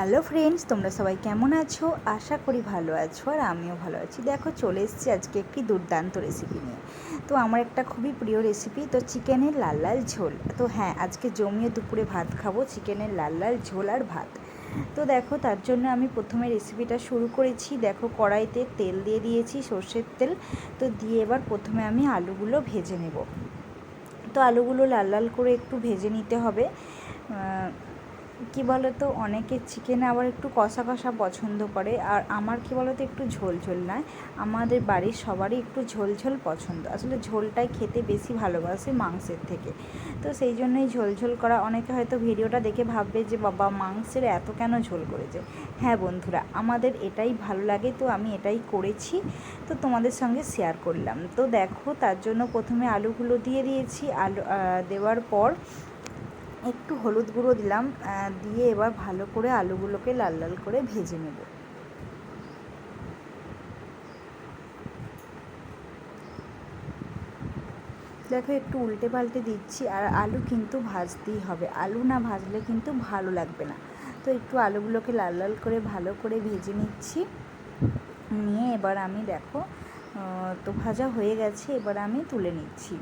Hello friends, তোমরা সবাই কেমন আছো? আশা করি ভালো আছো আর আমিও ভালো আছি। দেখো, চলে এসেছি আজকে একটি দুর্দান্ত রেসিপি নিয়ে। তো আমার একটা খুবই প্রিয় রেসিপি তো চিকেনের লাল লাল ঝোল। তো হ্যাঁ আজকে জমিয়ে দুপুরে ভাত খাব চিকেনের লাল লাল ঝোল আর ভাত। তো দেখো, তার জন্য আমি প্রথমে রেসিপিটা শুরু করেছি। দেখো, কড়াইতে তেল দিয়ে দিয়েছি, সর্ষের তেল। তো দিয়ে এবার প্রথমে আমি আলুগুলো ভেজে নেব। তো আলুগুলো লাল লাল করে একটু ভেজে নিতে হবে। কী বলো তো অনেকে চিকেন আবার একটু কষা কষা পছন্দ করে, আর আমার কী বলো তো একটু ঝোল ঝোল নয়। আমাদের বাড়ির সবারই একটু ঝোল ঝোল পছন্দ। আসলে ঝোলটাই খেতে বেশি ভালোবাসে মাংসের থেকে। তো সেই জন্যই ঝোল ঝোল করা, অনেকে হয়তো ভিডিওটা দেখে ভাববে যে, বাবা, মাংসের এত কেন ঝোল করেছে? হ্যাঁ বন্ধুরা, আমাদের এটাই ভালো লাগে, তো আমি এটাই করেছি। তো তোমাদের সঙ্গে শেয়ার করলাম। তো দেখো, তার জন্য প্রথমে আলুগুলো দিয়ে দিয়েছি। আলু দেওয়ার পর একটু হলুদ গুঁড়ো দিলাম দিয়ে এবার ভালো করে আলুগুলোকে লাল লাল করে ভেজে নেব। দেখো, একটু উল্টে পাল্টে দিচ্ছি, আর আলু কিন্তু ভাজতেই হবে। আলু না ভাজলে কিন্তু ভালো লাগবে না। তো একটু আলুগুলোকে লাল লাল করে ভালো করে ভেজে নিচ্ছি। নিয়ে এবার আমি দেখো তো ভাজা হয়ে গেছে, এবার আমি তুলে নিচ্ছি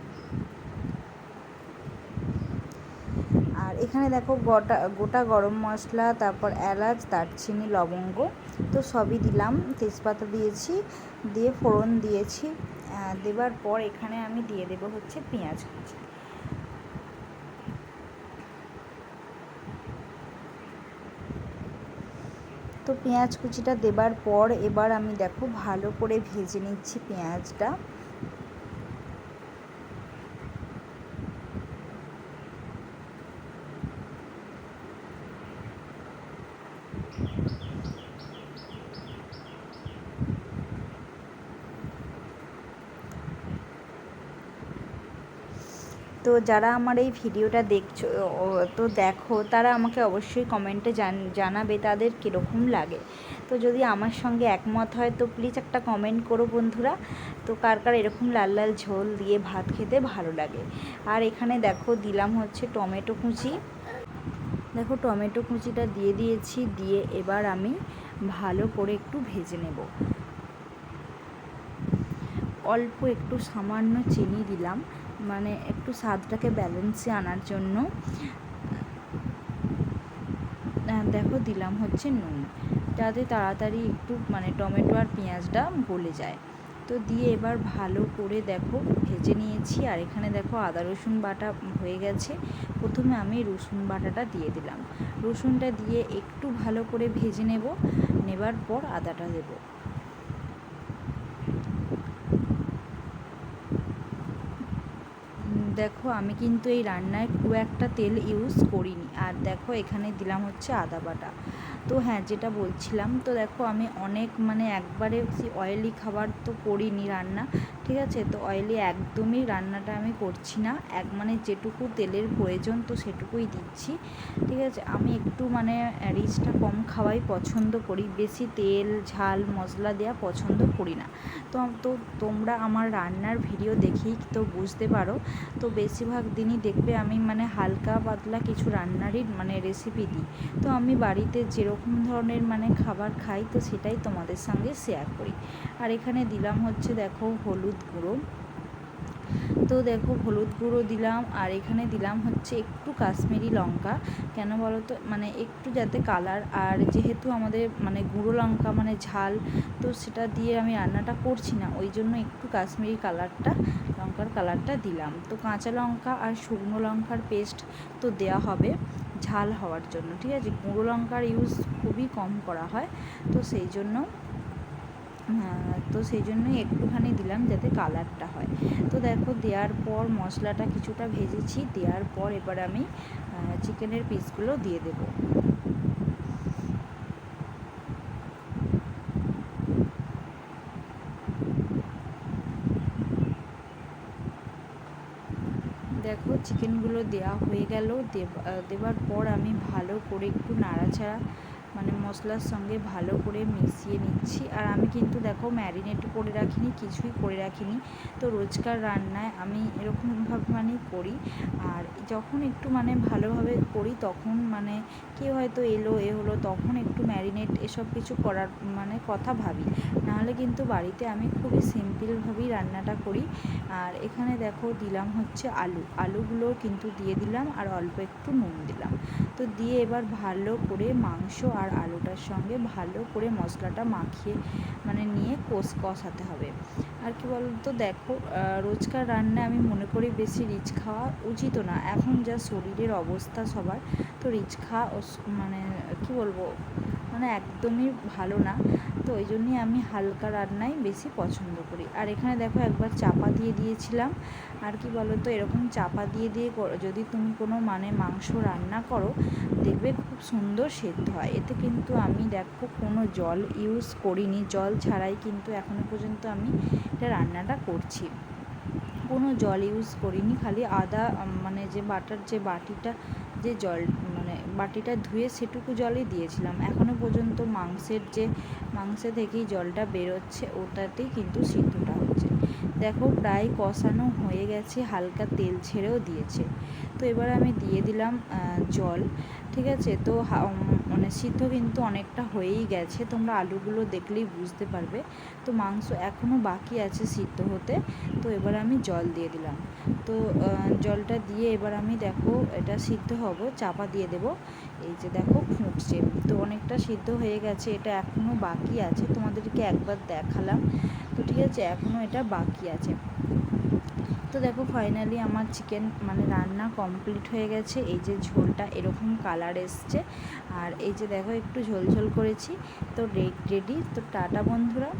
আর এখানে দেখো গোটা গোটা গরম মশলা, তারপর এলাচ, দারচিনি, লবঙ্গ, তো সবই দিলাম। তেজপাতা দিয়েছি, দিয়ে ফোড়ন দিয়েছি। দেবার পর এখানে আমি দিয়ে দেব হচ্ছে পেঁয়াজ কুচি। তো পেঁয়াজ কুচিটা দেবার পর এবার আমি দেখো ভালো করে ভেজে নিচ্ছি পেঁয়াজটা। তো যারা আমার এই ভিডিওটা দেখছ তো দেখো, তারা আমাকে অবশ্যই কমেন্টে জানাবে তাদের কীরকম লাগে। তো যদি আমার সঙ্গে একমত হয়, তো প্লিজ একটা কমেন্ট করো বন্ধুরা। তো কার কার এরকম লাল লাল ঝোল দিয়ে ভাত খেতে ভালো লাগে। আর এখানে দেখো, দিলাম হচ্ছে টমেটো কুচি। দেখো, টমেটো কুচিটা দিয়ে দিয়েছি, দিয়ে এবার আমি ভালো করে একটু ভেজে নেব। অল্প একটু সামান্য চিনি দিলাম। মানে একটু স্বাদটাকে ব্যালেন্সে আনার জন্য দেখো দিলাম হচ্ছে নুন। যাতে তাড়াতাড়ি একটু মানে টমেটো আর পেঁয়াজটা গলে যায়। তো দিয়ে এবার ভালো করে দেখো ভেজে নিয়েছি। আর এখানে দেখো আদা, রসুন বাটা হয়ে গেছে। প্রথমে আমি রসুন বাটাটা দিয়ে দিলাম। রসুনটা দিয়ে একটু ভালো করে ভেজে নেব। নেবার পর আদাটা দেবো। দেখো, আমি কিন্তু এই রান্নায় খুব একটা তেল ইউজ করিনি। আর দেখো, এখানে দিলাম হচ্ছে আদা বাটা। তো হ্যাঁ যেটা বলছিলাম, তো দেখো, আমি অনেক মানে একবারে অয়েলি খাবার তো করিনি রান্না, ঠিক আছে? তো অয়েলি একদমই রান্নাটা আমি করছি না। এক মানে যেটুকু তেলের প্রয়োজন, তো সেটুকুই দিচ্ছি, ঠিক আছে? আমি একটু মানে রিচটা কম খাওয়াই পছন্দ করি। বেশি তেল, ঝাল, মশলা দেওয়া পছন্দ করি না। তো তো তোমরা আমার রান্নার ভিডিও দেখেই তো বুঝতে পারো। তো বেশিরভাগ দিনই দেখবে আমি মানে হালকা পাতলা কিছু রান্নারই মানে রেসিপি দিই। তো আমি বাড়িতে যেরকম ধরনের মানে খাবার খাই, তো সেটাই তোমাদের সঙ্গে শেয়ার করি। আর এখানে দিলাম হচ্ছে দেখো হলুদ গুঁড়ো। তো দেখো হলুদ গুঁড়ো দিলাম আর এখানে দিলাম হচ্ছে একটু কাশ্মীরি লঙ্কা। কেন বলো তো মানে একটু যাতে কালার আর যেহেতু আমাদের মানে গুঁড়ো লঙ্কা মানে ঝাল, তো সেটা দিয়ে আমি রান্নাটা করছি না। ওই জন্য একটু কাশ্মীরি কালারটা লঙ্কার কালারটা দিলাম। তো কাঁচা লঙ্কা আর শুকনো লঙ্কার পেস্ট তো দেওয়া হবে ঝাল হওয়ার জন্য, ঠিক আছে? গুঁড়ো লঙ্কার ইউজ খুবই কম করা হয়। তো সেই জন্য তো সেই জন্যই একটুখানি দিলাম যাতে কালারটা হয়। তো দেখো দেওয়ার পর মশলাটা কিছুটা ভেজেছি, দেওয়ার পর এবার আমি চিকেনের পিসগুলো দিয়ে দেব। দেখো চিকেনগুলো দেওয়া হয়ে গেল দেবার পর আমি ভালো করে একটু নাড়াচাড়া মানে মশলার সঙ্গে ভালো করে মিশিয়ে নিচ্ছি। আর আমি কিন্তু দেখো ম্যারিনেট করে রাখিনি, কিছুই করে রাখিনি। তো রোজকার রান্নায় আমি এরকমভাবে মানে করি। আর যখন একটু মানে ভালোভাবে করি, তখন মানে কেউ হয়তো এলো, এ হলো, তখন একটু ম্যারিনেট এসব কিছু করার মানে কথা ভাবি। নাহলে কিন্তু বাড়িতে আমি খুবই সিম্পলভাবেই রান্নাটা করি। আর এখানে দেখো দিলাম হচ্ছে আলু। আলুগুলো কিন্তু দিয়ে দিলাম আর অল্প একটু নুন দিলাম। তো দিয়ে এবার ভালো করে মাংস আর আলুটার সঙ্গে ভালো করে মশলাটা মাখিয়ে মানে নিয়ে কষ, কষাতে হবে। আর কি বলতো, দেখো রোজকার রান্না আমি মনে করি বেশি রিচ খাওয়া উচিত না। এখন যা শরীরের অবস্থা সবার, তো রিচ খাওয়া মানে কি বলব মানে একদমই ভালো না। তো ওই জন্যই আমি হালকা রান্নাই বেশি পছন্দ করি। আর এখানে দেখো একবার চাপা দিয়ে দিয়েছিলাম। আর কি বলো তো এরকম চাপা দিয়ে দিয়ে যদি তুমি কোনো মানে মাংস রান্না করো, দেখবে খুব সুন্দর সেদ্ধ হয়। এতে কিন্তু আমি দেখো কোনো জল ইউজ করিনি। জল ছাড়াই কিন্তু এখনও পর্যন্ত আমি এটা রান্নাটা করছি। কোনো জল ইউজ করিনি, খালি আদা মানে যে বাটার যে বাটিটা, যে জল বাটিটা ধুয়ে সেটুকু জলই দিয়েছিলাম। এখনও পর্যন্ত মাংসের যে, মাংস থেকেই জলটা বেরোচ্ছে, ওটাতেই কিন্তু সিদ্ধটা হচ্ছে। দেখো, প্রায় কষানো হয়ে গেছে, হালকা তেল ছেড়েও দিয়েছে। তো এবার আমি দিয়ে দিলাম জল, ঠিক আছে? তো মানে সিদ্ধ কিন্তু অনেকটা হয়েই গেছে, তোমরা আলুগুলো দেখলেই বুঝতে পারবে। তো মাংস এখনও বাকি আছে সিদ্ধ হতে, তো এবার আমি জল দিয়ে দিলাম। তো জলটা দিয়ে এবার আমি দেখো, এটা সিদ্ধ হব, চাপা দিয়ে দেব। এই যে দেখো, ফুটছে। তো অনেকটা সিদ্ধ হয়ে গেছে, এটা এখনও বাকি আছে, তোমাদেরকে একবার দেখালাম। তো ঠিক আছে এখনও এটা বাকি আছে। তো দেখো ফাইনালি আমার চিকেন মানে রান্না কমপ্লিট হয়ে গেছে। এই যে ঝোলটা এরকম কালার এসছে। আর এই যে দেখো একটু ঝোল ঝোল করেছি। তো রেডি তো টাটা বন্ধুরা।